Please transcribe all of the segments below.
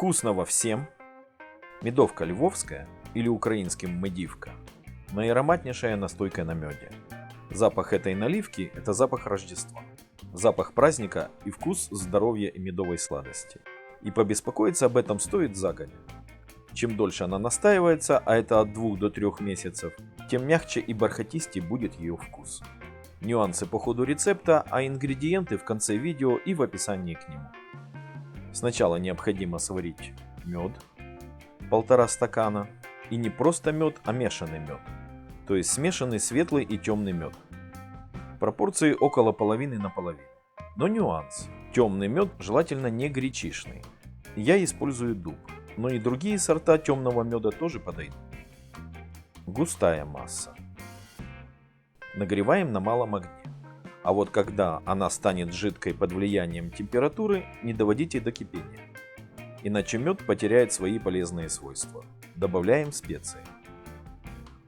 Вкусного всем! Медовка львовская или украинским медивка – наиароматнейшая настойка на меде. Запах этой наливки – это запах Рождества. Запах праздника и вкус здоровья и медовой сладости. И побеспокоиться об этом стоит загодя. Чем дольше она настаивается, а это от 2 до 3 месяцев, тем мягче и бархатистее будет ее вкус. Нюансы по ходу рецепта, а ингредиенты в конце видео и в описании к нему. Сначала необходимо сварить мед, полтора стакана, и не просто мед, а мешанный мед, то есть смешанный светлый и темный мед. Пропорции около половины на половину. Но нюанс. Темный мед желательно не гречишный. Я использую дуб, но и другие сорта темного меда тоже подойдут. Густая масса. Нагреваем на малом огне. А вот когда она станет жидкой под влиянием температуры, не доводите до кипения. Иначе мед потеряет свои полезные свойства. Добавляем специи.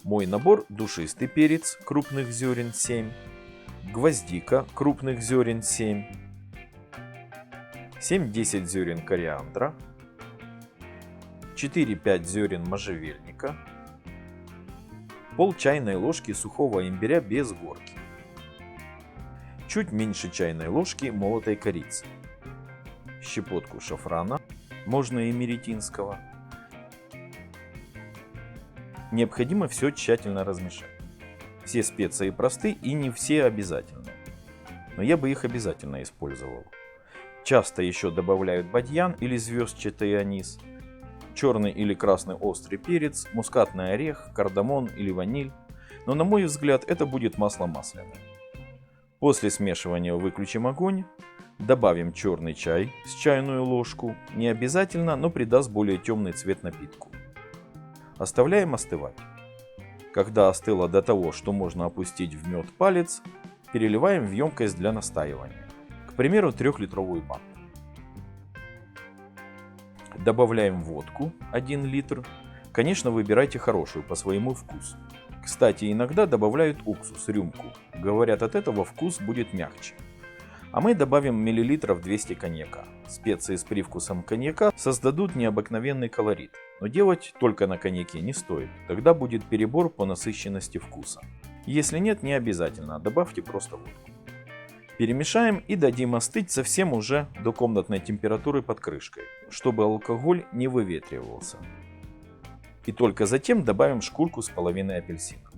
Мой набор душистый перец крупных зерен 7, гвоздика крупных зерен 7, 7-10 зерен кориандра, 4-5 зерен можжевельника, пол чайной ложки сухого имбиря без горки, чуть меньше чайной ложки молотой корицы, щепотку шафрана, можно и меретинского. Необходимо все тщательно размешать. Все специи просты и не все обязательны. Но я бы их обязательно использовал. Часто еще добавляют бадьян или звездчатый анис, черный или красный острый перец, мускатный орех, кардамон или ваниль. Но на мой взгляд это будет масло масляное. После смешивания выключим огонь, добавим черный чай с чайную ложку, не обязательно, но придаст более темный цвет напитку. Оставляем остывать. Когда остыло до того, что можно опустить в мед палец, переливаем в емкость для настаивания. К примеру, 3-литровую банку. Добавляем водку 1 литр. Конечно, выбирайте хорошую по своему вкусу. Кстати, иногда добавляют уксус, рюмку. Говорят, от этого вкус будет мягче. А мы добавим миллилитров 200 коньяка. Специи с привкусом коньяка создадут необыкновенный колорит. Но делать только на коньяке не стоит. Тогда будет перебор по насыщенности вкуса. Если нет, не обязательно. Добавьте просто водку. Перемешаем и дадим остыть совсем уже до комнатной температуры под крышкой, чтобы алкоголь не выветривался и только затем добавим шкурку с половиной апельсина.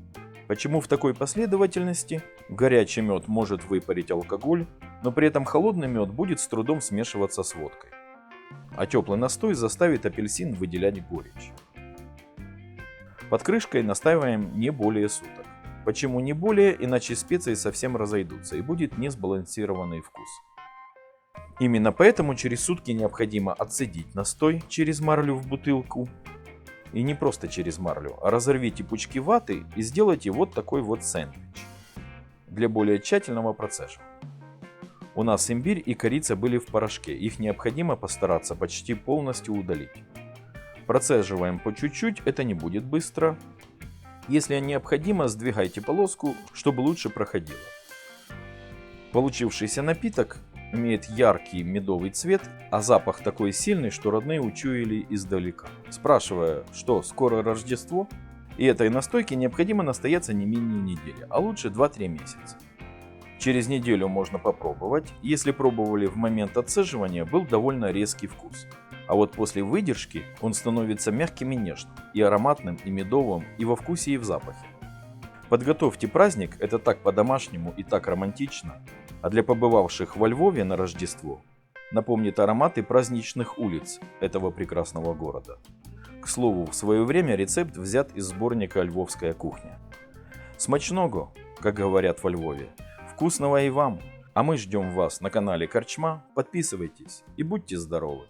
Почему в такой последовательности? Горячий мед может выпарить алкоголь, но при этом холодный мед будет с трудом смешиваться с водкой. А теплый настой заставит апельсин выделять горечь. Под крышкой настаиваем не более суток. Почему не более? Иначе специи совсем разойдутся и будет несбалансированный вкус. Именно поэтому через сутки необходимо отцедить настой через марлю в бутылку и не просто через марлю, а разорвите пучки ваты и сделайте вот такой вот сэндвич для более тщательного процеживания. У нас имбирь и корица были в порошке, их необходимо постараться почти полностью удалить. Процеживаем по чуть-чуть, это не будет быстро. Если необходимо, сдвигайте полоску, чтобы лучше проходило. Получившийся напиток имеет яркий медовый цвет, а запах такой сильный, что родные учуяли издалека. Спрашивая, что скоро Рождество, и этой настойке необходимо настояться не менее недели, а лучше 2-3 месяца. Через неделю можно попробовать. Если пробовали в момент отцеживания, был довольно резкий вкус. А вот после выдержки он становится мягким и нежным, и ароматным, и медовым, и во вкусе, и в запахе. Подготовьте праздник, это так по-домашнему и так романтично, а для побывавших во Львове на Рождество напомнит ароматы праздничных улиц этого прекрасного города. К слову, в свое время рецепт взят из сборника «Львовская кухня». Смачного, как говорят во Львове, вкусного и вам, а мы ждем вас на канале Корчма, подписывайтесь и будьте здоровы!